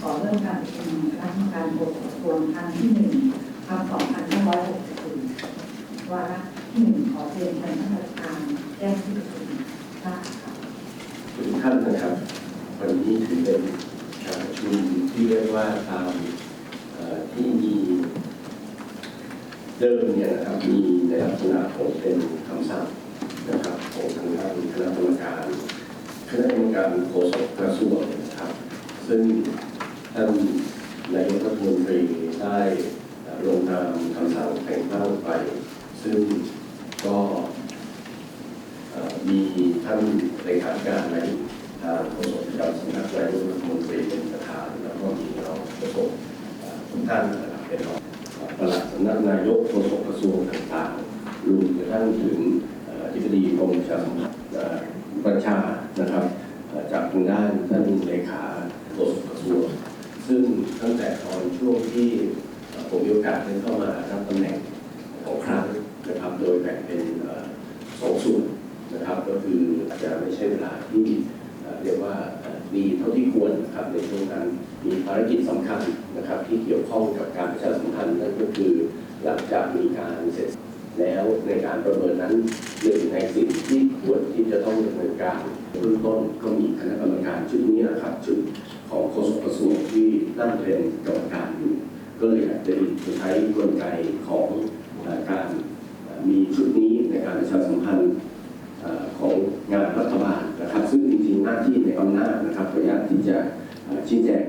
ขอเริ่มการประชุมคณะกรรมการบทกระทรวงครั้งที่หนึ่งครั้งสองพันห้าร้อยหกสิบสี่วาระที่หนึ่งขอเรียนเชิญท่านประธานแจ้งที่ประชุมทราบค่ะทุกท่านนะครับ วันนี้ถือเป็นการประชุมที่เรียกว่าตามที่มีเดิมเนี่ยนะครับมีในลักษณะของเป็นคำสั่งนะครับของทางด้านคณะกรรมการคณะกรรมการโฆษกกระทรวงนะครับ ซึ่ง ท่านนายกรัฐมนตรีได้ลงนามคำสั่งแต่งตั้งไป ซึ่งก็มีท่านเลขาธิการในทางโฆษกประจำสำนักนายกรัฐมนตรีเป็นประธานแล้วก็มีเรองโฆษกทุกท่านนะครับเป็นรองปลัดสำนักนายกโฆษกกระทรวงต่างๆรวมกระทั่งถึงอธิบดีกรมประชาสัมพันธ์เอ่อบัญชานะครับจากทางด้านท่านเลขาโฆษกกระทรวง ซึ่งตั้งแต่ตอนช่วงที่ผมมีโอกาสได้เข้ามารับตำแหน่งของครั้งนะครับ โดยแบ่งเป็นสองส่วนนะครับ ก็คืออาจจะไม่ใช่เวลาที่เรียกว่าดีเท่าที่ควรนะครับในช่วงนั้นมีภารกิจสำคัญนะครับ ที่เกี่ยวข้องกับการประชาสัมพันธ์นั่นก็คือหลังจากมีการเสร็จแล้วในการประเมินนั้นหนึ่งในสิ่งที่ควรที่จะต้องดำเนินการเบื้องต้นก็มีคณะกรรมการชุดนี้นะครับชุด ของโฆษกกระทรวงที่นั่งเป็นกรรมการอยู่ ก็เลยอยากจะใช้กลไกของการมีชุดนี้ในการประชาสัมพันธ์ของงานรัฐบาลนะครับ ซึ่งจริงๆหน้าที่ในอำนาจนะครับขออนุญาตที่จะชี้แจง